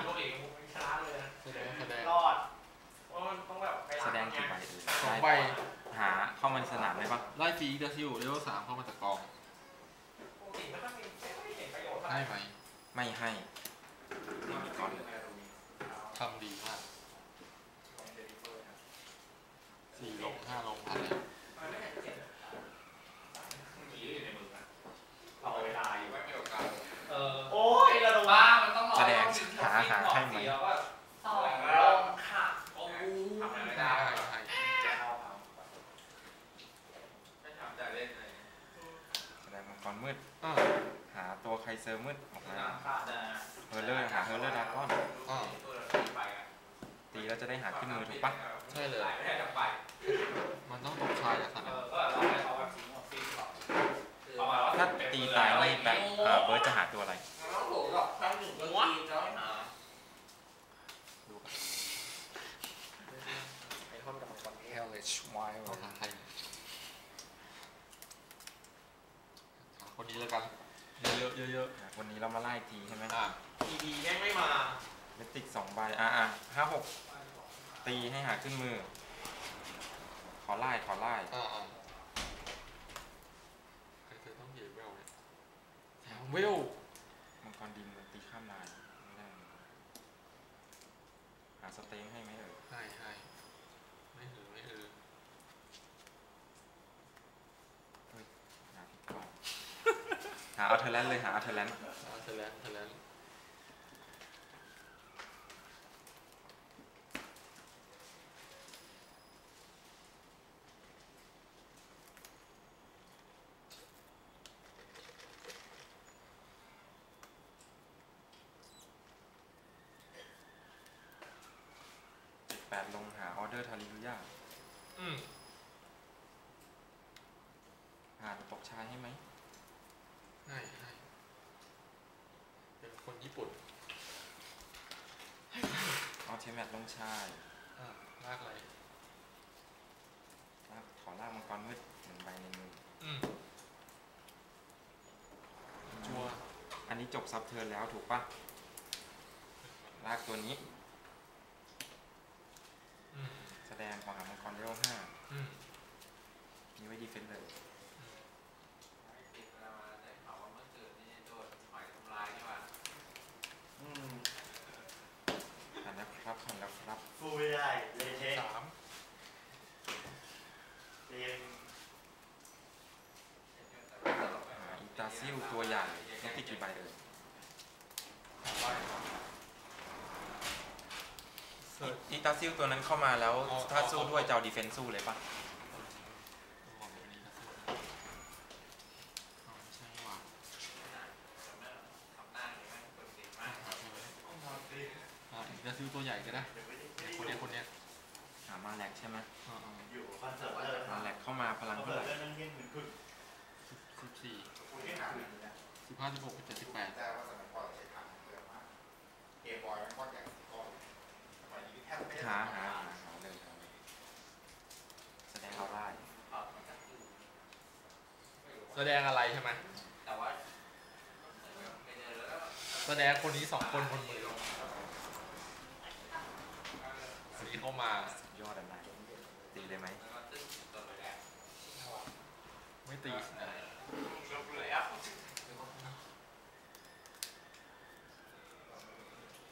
ที่ตรงกลางเกาหลีมันชนะเลยนะแสดงแสดงรอดเพราะมันต้องแบบไปแสดงกี่ใบเอ่ยสองได้ใบหาเข้ามาในสนามได้ปะไล่ฟรีอีกเดซิลเลเวลสามเข้ามาจากกองปกติไม่ค่อยมีไม่ค่อยเห็นประโยชน์เท่าไหให้ร่ไหมไม่ให้ไม่มีก่อนเลยทำดีมากของเจนิเฟอร์นะสี่ลงห้าลงผ่านเลยมันไม่เห็นเจ็บมีอยู่ในมือนะรอเวลาอยู่ไม่มีโอกาสเออโอ้ยระดมบ้ามันต้องรอ แสดงหาหาให้ไหม แล้วก็สองลงค่ะโอ้ย ทำอะไรไม่ ได้ ได้ ให้ จะเข้าเอาไม่ทำใจเล่นเลย แสดง มังกรมืดอ่าหาตัวไคเซอร์มืดออกมาน้ำขาดนะเฮอร์เลอร์หาเฮอร์เลอร์ดราก้อนอ่าตัวเราที่ไปอะตีแล้วจะได้หาขึ้นมือถูกปะใช่เลยไม่ได้จะไปมันต้องตกชายจากสเอนามอก็เราให้เขาแบบสีหมดสีก่อนถ้าตีตายนี่แบ็คเอ่อเบิร์ดจะหาตัวอะไร ต้องหลงหรอกครั้งหนึ่งก็ตีแล้วหา ดูกัน ไอ้คนกับคนนี้ Hellish Wild ต้องหาใครหาคนนี้แล้วกันเยอะๆเยอะวันนี้เรามาไล่ทีใช่ไหมๆอ่าทีดีแม่งไม่มาเมติกสองใบ อะอะห้าหกตีให้หาขึ้นมือ ขอไล่ขอไล่อ่าอ่าใครเคยต้องเหยียบเวลเนี่ยแถมเวลมังกรดินมันตีข้ามลายไม่ได้หาสเต็งให้ไหมเอ่ย ให้ให้ไม่หือไม่อือ หาผิดกล่อง หาเอาเทอร์แลนด์เลยหาเอาเทอร์แลนด์เอาเทเลนเทเลนเจ็ดแปดลงหาออเดอร์ทาริลุยาอืมหาตกชายให้ไหม ให้ให้เป็นคน ญี่ปุ่นเอาเทมแมทลงชายอ่าลากอะไรลากขอลากมังกรมืดหนึ่งใบในมืออืมจัวอันนี้จบซับเทิร์นแล้วถูกปะลากตัวนี้ อืมแสดงขอหามังกรเลเวลห้าอืมมีไว้ดีเฟนส์เลย ติดเวลามาได้ข่าวว่าเมื่อเกิดนี่โดนหมายทำลายนี่หว่า อืม หันแล้วครับหันแล้วครับ ฟูไม่ได้เลยเท สาม เรียน หาอี ตาซิลตัวใหญ่เมติกกี่ใบเลยเสิร์ชอีตาซิลตัวนั้นเข้ามาแล้วเอาถ้าเอาสู้ด้วยจะเอาดีเฟนซ์สู้เลยปะเอาแบบนี้นะเอาใช่ว่ะทำหน้าอย่างนี้มันคนติดมากใช่ไหมอ่าอีกจะซื้อตัวใหญ่ก็ได้เนี่ยคนเนี้ยคนเนี้ยหามาแลกใช่ไหมอ่าอ่าอยู่คอนเสิร์ตเลยมาแลกเข้ามาพลังคอนเท่าเสิไหร์ตร่เรื่องนั่งเที่ยงคืนครึ่งสิบสิบสี่คุณที่ หาเงินนะสิบห้าสิบหกสิบเจ็ดสิบแปดแต่ว่าสมัยก่อนใช้ถังเยอะมากเกมบอยมันก้อนใหญ่ก้อนสมัยนี้แทบไม่ได้หาหาหาหาเลยหาเลยแสดงเอาได้มันจะคือไม่รู้แสดงอะไรใช่ไหมแต่ว่าไปเดินแล้วก็แสดงคนนี้สองคนคนมือคนนี้เข้ามาสุดยอดอะไรตีเลยไหมแล้วก็ตึ้งตัวไปแล้วไม่ตีสินะ ลบเลยอะ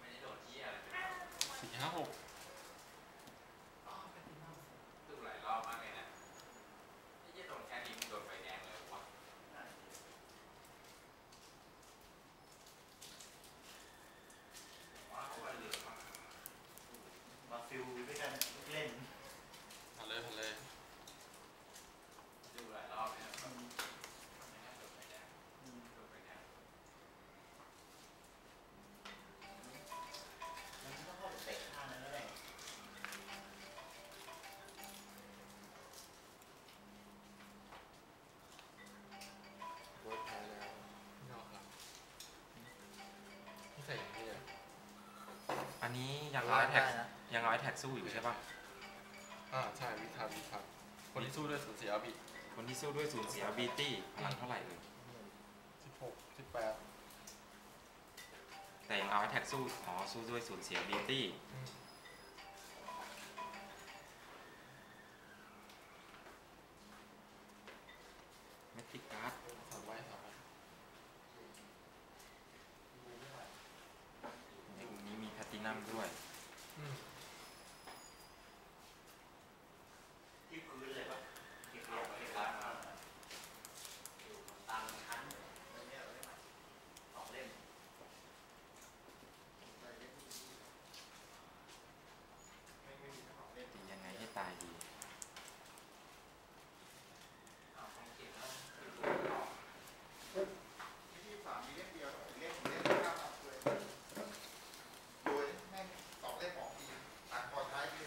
ไม่ได้โดนที่อะไร สี่ ยังร้อยแท็กยังร้อยแท็กสู้อยู่ใช่ปะอ่าใช่วิทันวิทันคนที่สู้ด้วยสูญเสียบิคนที่สู้ด้วยสูญเสียบีตี้พลังเท่าไหร่เอ่ยสิบหกสิบแปดแต่ยังเอาแท็กสู้ อ๋อ สู้ด้วยสูญเสียบีตี้เมติการ์ด สามไว้สามไว้ ในกลุ่มนี้มีแพลตตินัมด้วย อืม ที่พื้นเลยปะเก็บเอาไว้ร้านมาตังชั้นสองเล่ม ตียังไงให้ตายดี เอาของเก็บแล้ว ที่สามมีเล่มเดียวเล่มเล่มข้ามเลยโดยแม่งสองเล่มออกทีตัดคอท้ายที่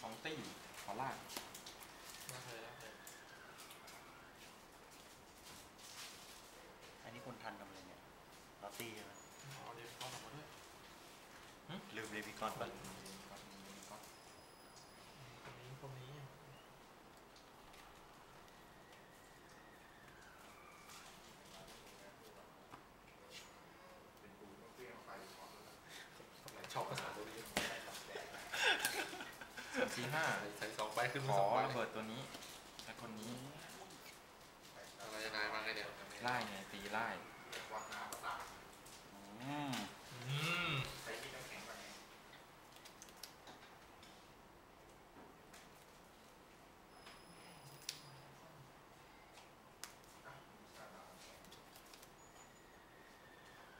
สองตี้ขอล่าง น่าเคยน่าเคย อันนี้คนทันทำอะไรเนี่ยลอตตี้ใช่ไหม เอาเดี๋ยวเข้ามาด้วย ลืมเลวิกอน ก็ ไป มีก็มีก็ คนนี้คนนี้ เป็นปูนเปรี้ยวไปก่อน กำลังชอบภาษาตัวนี้สามสี่ห้าใส่ใส่สองใบขึ้นขมาอสองใบระเบิดตัวนี้และคนนี้อะไรยังไงมาไงเนี่ยไล่ไงตีไล่ วัดน้ำประสาท อืม อืม ใช้ที่น้ำแข็งไปไง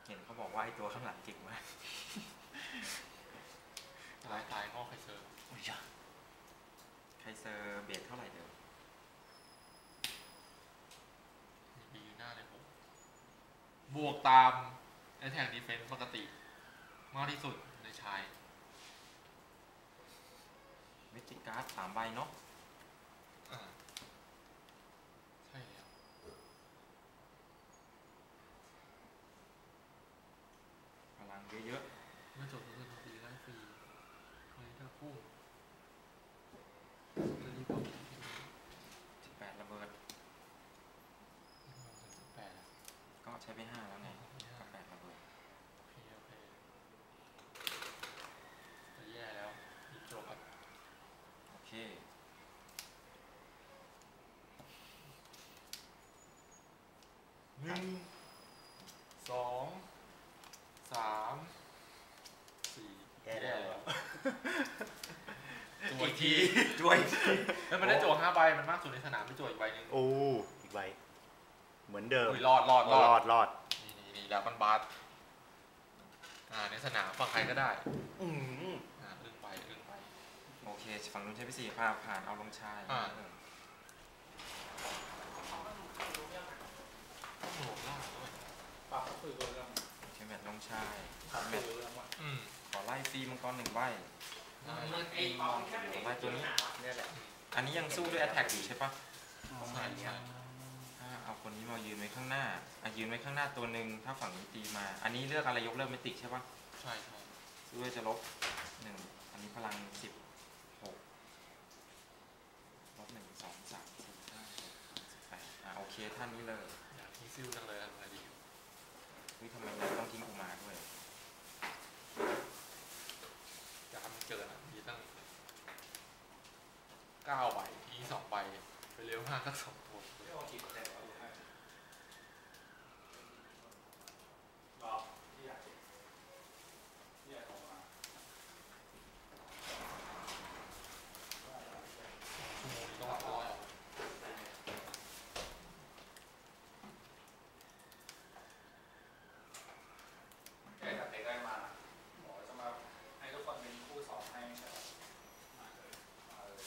เห็นเขาบอกว่าไอ้ ตัวข้างหลังเก่งมากตายตายงอกใครเจอโอ้ยจ้ะใครเซอร์เบสเท่าไหร่เดิมมีปีหน้าเลยผมบวกตามไอแท็กดีเฟนส์ปกติ มากที่สุดในชายเมจิการ์ดสามใบเนาะ อ่าใช่แล้ว พลังเยอะ เมื่อจบเงินปีไล่ฟรีเคยถ้าคู่จะรีบเอาที่ที่ ๆสิบแปดระเบิด สิบแปด ก็ใช้ไปห้าแล้วไง ที่ห้า ก็แปดระเบิด โอเคโอเคจะแย่แล้วอีกจบอะ โอเค หนึ่งสองสามสี่ แย่แล้ว จั่วอีกที ด้วย แล้วมันได้จั่วห้าใบ มันมากสุดในสนามไม่จั่วอีกใบหนึ่งโอ้อีกใบเหมือนเดิมอุ้ยรอดรอดรรออดดรอดนี่นี่นี่ดาบันบาสอ่าในสนามฝั่งใครก็ได้อืมอ่าอึ้งไปอึ้งไป โอเคฝั่งนู้นใช้ไปสี่ภาพผ่านเอาลงชายอ่า เออต้องโหลดล่างด้วยปรับก็คือเรื่องใช้แมตช์ลงชายปรับแมคือตช์เรื่องว่าอืมขอไล่ฟรีมังกรหนึ่งใบ มันไอ้ปอมแค่ไม่ไล่ตัวนี้เนี่ยแหละ อันนี้ยังสู้ด้วย attack อยู่ใช่ปะใช่ใช่ถ้าเอาคนนี้มายืนไว้ข้างหน้าอะยืนไว้ข้างหน้าตัวหนึ่งถ้าฝั่งนี้ตีมา อันนี้เลือกอะไรยกเลิกเมติกใช่ปะใช่ใช่ซื้อด้วยจะลบหนึ่งอันนี้พลังสิบหกลบหนึ่งสองสามสี่ห้าหกสิบแปดอะโอเคท่านนี้เลยอยากที่ซิลจังเลยอะไรดีเฮ้ยทำไมเร บเด็กได้มาหมอจะมาให้ทุกคนเป็นคู่สองให้ไม่ใช่หรอมาเลยมาเลย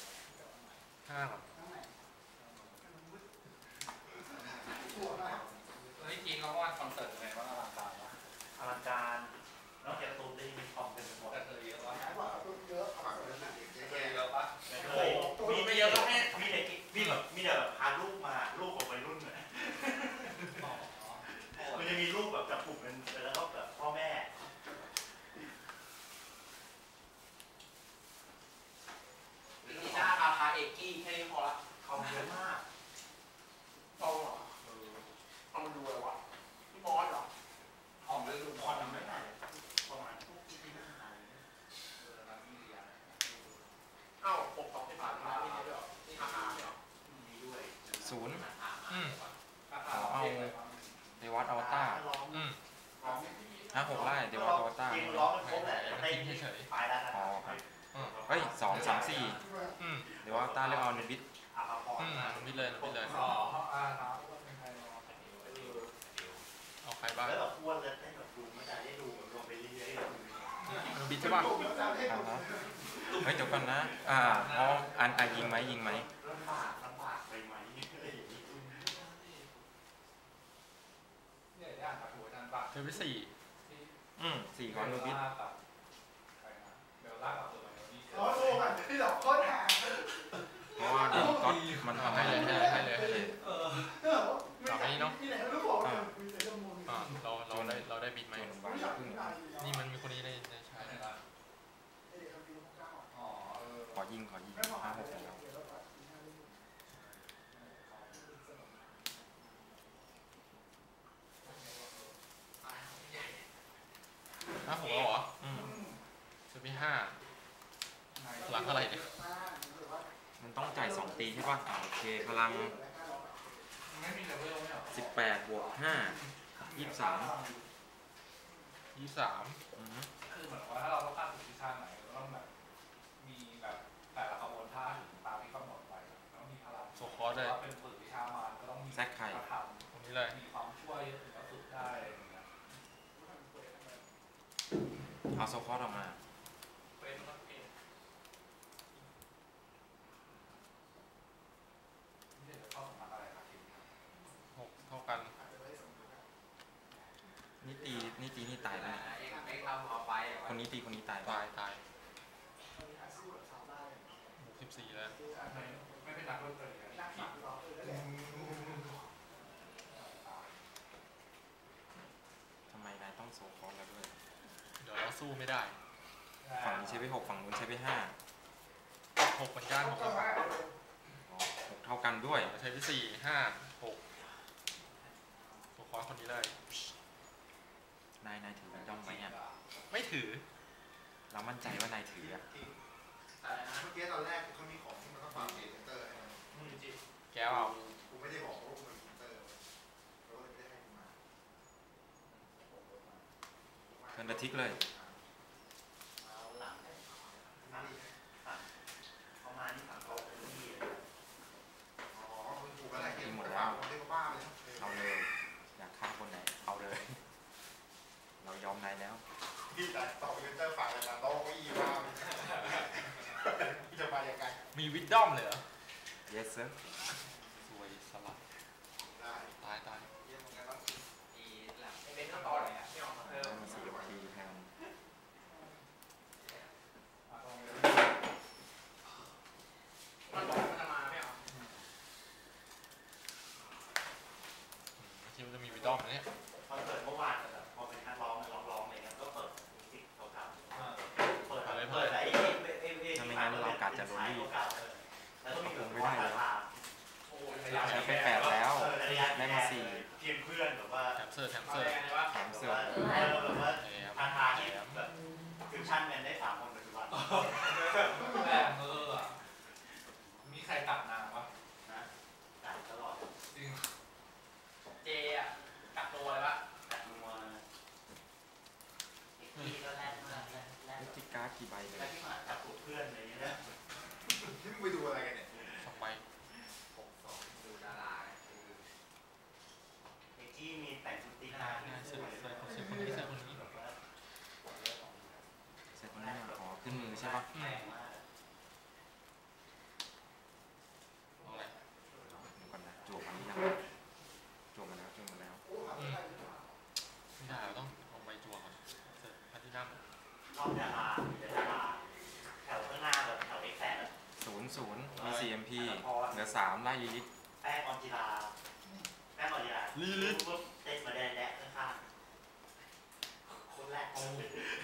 ห้าก่อน เฮ้ยจริงเขาว่าคอนเสิร์ตไงว่าอลังการวะ อลังการนอกจากตูมได้มีคอมเป็นหมด แต่เคยเยอะวะ ขายว่าเอาตัวเยอะเอาแบบนั้น เคยเยอะปะ โอ้มีไม่เยอะก็แค่มีแต่กิ๊กมีแบบมีแต่แบบพาลูกมาลูกของวัยรุ่นเนี่ย อ๋อ มันจะมีรูปแบบจับกลุ่มกันแล้วก็แบบพ่อ ต้าเลือกเอาหนึ่งบิต อาภาพร อืมมิดเลยมิดเลย อ๋ออ่าครับเป็นใครรอ เอาใครบ้าง แล้วแบบอ้วนแล้วได้แบบดูไม่ได้ได้ดูลงไปเรื่อยๆ มันบิดใช่ป่ะ อ่าฮะเฮ้ยเดี๋ยวก่อนนะ อ่าเพราะอันอะยิงไหมยิงไหม ลำบากลำบากไปไหมอะไรอ ย่างนี้เนี่ยได้อ่านกับหัวอาจารย์ป่ะเทอร์วิสี่อืมสี่ขอหนึ่งบิตกับใครนะเบลล่ากับตัวมันนี่ขอโทษกันที่เราโคตรหาเพราะว่าเดี๋ยวก็มันทำให้ให้เลเลยยให้เลยให้เลยให้เลยเออเออมีไหนรู้บอกว่ามีแต่จมูกอ่าเราเราได้เราได้บิดไหมจนใบครึ่งนี่มันมีคนนี้ได้ได้ใช้ใช่ไหมล่ะอ๋อเออขอยิงขอยิงห้าหกแล้ว ห้าหกแล้วเหรออืมเซอร์วิห้าหลังอะไรเนี่ยมันต้องจ่ายสองตีใช่ป่ะอ่าโอเค พลังไม่มีเลเวลไม่หรอสิบแปดบวกห้ายี่สิบสามยี่สามอือฮึคือเหมือนว่าถ้าเราต้องการ เอาโซคอร์ออกมา เป็นมันเป็นนี่จะเข้าสำนักอะไรครับทีมครับ หกเท่ากัน นี่ตีนี่ตีนี่ตายไปเนี่ย เองไม่ทำเอาไป คนนี้ตีคนนี้ตายไป ตายตายบวกสิบสี่แล้ว ไม่ไม่เป็นนักดนตรีนะผิด ทำไมนายต้องโซคอร์แล้วด้วย เดี๋ยวเรา สู้ไม่ได้ ฝั่งนี้ใช้ไปหกฝั่งนู้นใช้ไปห้าหกเหมือนกันหกเหมือนกันอ๋อหกเท่ากันด้วยใช้ไปสี่ห้าหกโซคอร์สคนนี้เลย นายนายถือย่อมไหมอะไม่ถือ เรามั่นใจว่านายถืออะเมื่อกี้ตอนแรกเขามีของที่มันต้องฝากเซ็นเตอร์ให้แก้วเอากูไม่ได้บอกว่ามันเซ็นเตอร์เราก็เลยไม่ได้ให้มาเทิร์นระทิกเลย เอาหลังนั่งฝั่งเขามานี่ฝั่งเขาเป็นที่เลย อ๋อมันถูกอะไรเกี่ยวกับฝากคนที่เขาบ้าไปแล้ว เอาเลย อยากฆ่าคนไหน เอาเลย เรา ยอมนายแล้ว พี่แต่ต่อเซ็นเตอร์ฝากอะไรมาโต๊ะก็อีบ้าพี่จะมายังไงมีวิดดอมเลยเหรอ yes sir สวยสลับได้ตายตายเยี่ยมเหมือนกันต้องอีหลังเป็นขั้นตอนไหนอะที่ออกมาเอได้อมาสี่ทีแทนมันบอกมันจะมาไม่หรอคิดว่าจะมีวิดดอมนะเนี่ย อ้ยใช้ไปแปดแล้วเออระยะได้มาสี่เทียมเพื่อนแบบว่าแถมเซอร์แถมเอาเซอแรร์งเลยว่าแถมแบบเสื้อ ว่าเออแบบว่า แถม ทาทาที่แบบฟิวชั่นกันได้สามคนปัจจุบัน แรงเออมีใครตัดนางปะ นะจ่ายตลอด จริงเจอะกักตัวเลยปะ แต่นัวที่ก็แรกมากแรกแรก พฤติการดกี่ใบเล แร ย กที่มาจับกลุ่มเพื่อนอะไรอย่างเงี้ยนะ ที่มึงไปดูอะไรกันเนี่ย สองใบ หกสองดูดาราไง ไอ้ที่มีแต่งชุดตีนาที่ เสื้ ส อ วย เสื้อเสื้อคนนี้เสื้อคนนี้ แบบว่า เสร็จแล้วขอขึ้นมือใช่ปะ แรงมาก เอาอะไร เดี๋ยวก่อนนะจวบมันหรือยังจวบมาแล้วจวบมาแล้ว อืมไม่ได้เราต้องเอาใบจัวก่อนเสร็จพัทินัม รอบดารามีดาราแถวข้างหน้าแบบแถวเอ็กแซน ศูนย์ศูนย์มี CMP เห ลือสามไล่ยีลิตแป้งออนจิลาแป้งออนจิลาปุ๊บเต้นมาแดนแดะข้างๆคนแรก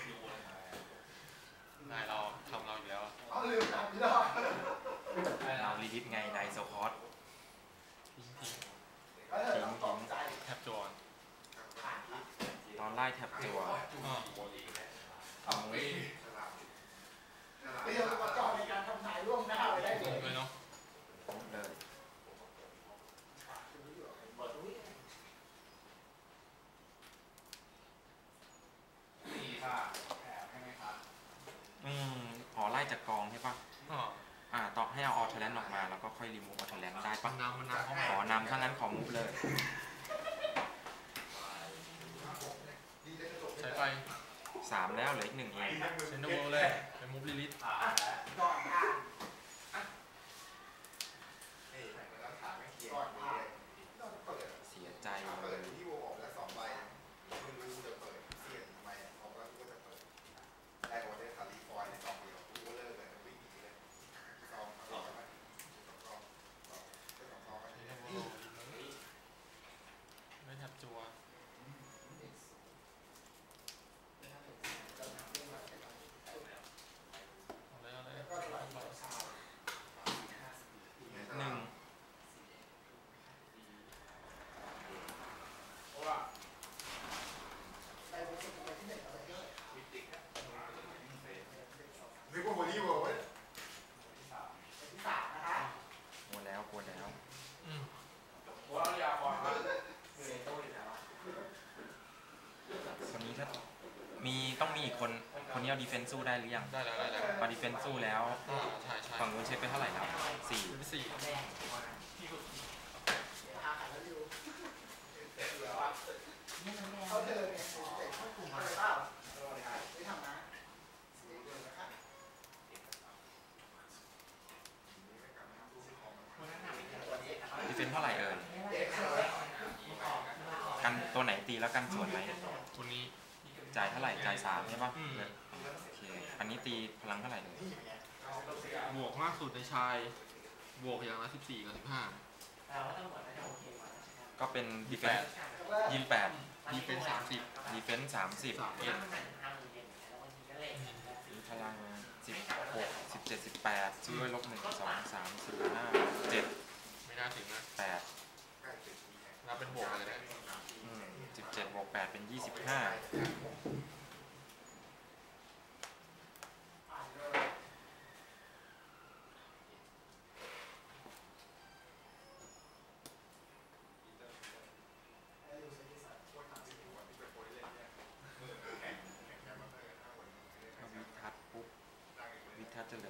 ดูอะไรนายเราทำเราอยู่แล้วเอาลืมตามไม่ได้อะไรเรานะลีลิตไงนายโซคอร์สทิ้งทิ้งเออตกใจแทบจัวก่อนตอนไล่แท็บจัวอ่าสองปีฉลาดเตรียมอุปกรณ์ในการทำนายล่วงหน้าไปได้ลเลงยด้วยเนาะเลย เปิดอุ้ย สี่ค่ะแถมให้ไหมครับ อืมขอไล่จากกองใช่ปะอ่าอ่าต่อให้เอาออโเทเลนออกมาแล้วก็ค่อยรีมูฟเอาเทเลนได้มัปะนนำมันนำเข้าขมาอนำถ้างั้นขอมูฟเลยใช้ไปสามแล้วเหลืออีกหนึ่งเองเซนเตอร์เวิลด์เลยเป็นมูฟลิลิท อ่า ก่อนอ่านนี่แล้วถามไม่เคลียร์ก่อนอ่านต้องเปิด เสียใจ เปิ เล ด ย ที่วงออกแล้วสองใบไม่รู้จะเปิดเสี่ยงทำไมออกแล้วกูก็จะเปิดได้วันได้คาริฟอยในซองเดียวกูก็เลิกเลยวิ่งหนีเลยซองอร่อยไหมสองซองสองเป็นสองซอง เซนเตอร์เวิลด์ไม่แทบจัวเอาเลยเอาเลย หนึ่ง นึกว่าวันนี้เวอร์เว้ย กลัวแล้วกลัวแล้ว อืม หัวเรายาก่อนมา คนนี้ถ้ามีต้องมีอีกคน คนนี้เอา ดีเฟนซ์สู้ได้หรือยังได้แล้วได้แล้วพอดีเฟนซ์สู้แล้วอ่าใช่ใช่ฝั่งนู้นเช็คไปเท่าไหร่ครับสี่เป็นสี่เขาเดินเนี่ยเด็กเขากลุ่มอะไรเปล่าไม่ทำนะเสียเงินนะครับดีเฟนซ์เท่าไหร่เอ่ยเด็กเขากันตัวไหนตีแล้วกันส่วนไหมคนนี้จ่ายเท่าไหร่จ่ายสามใช่ปะอืม โอเค อันนี้ตีพลังเท่าไหร่เลยบวกมากสุดในชาย บวกอย่างละสิบสี่กับสิบห้าแต่ว่าต้องเหมือนไม่ได้โอเคมาก็เป็นดียี่เฟแปนดซ์ยี่สิบแปดดีเฟนสามสิบดีเฟนซ์สามสิบสามเอ็ดมีพลังสิบหกสิบเจ็ดสิบแปดช่วยลบหนึ่งสองสามสี่ห้าเจ็ดไม่น่าถึงนะแปดนับเป็นบวกเลยนะสิบเจ็ดบวกแปดเป็นยี่สิบห้า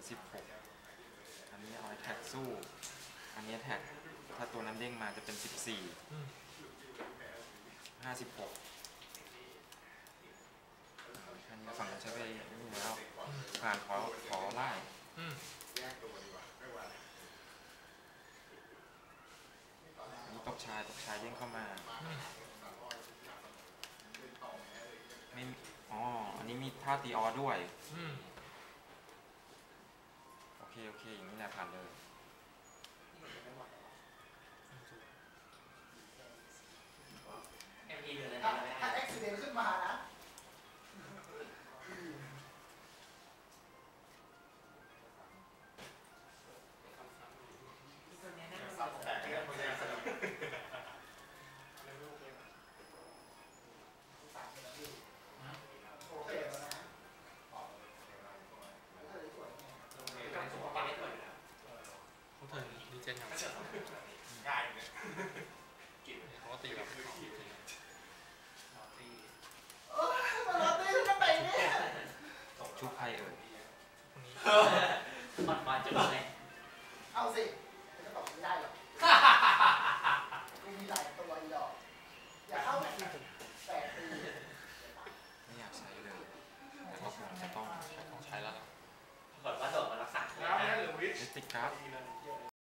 16 อันนี้เอาไว้แท็กสู้ อันนี้แท็ก ถ้าตัวนั้นเด้งมาจะเป็น 14 56 อันนี้ฝั่งใช้ไปนี่แล้ว ผ่านขอขอไล่อันนี้ตกชายตกชายเด้งเข้ามาไม่อ๋อ อันนี้มีท่าตีออด้วย อื เคโอเคอย่างนี้แหละผ่านเลย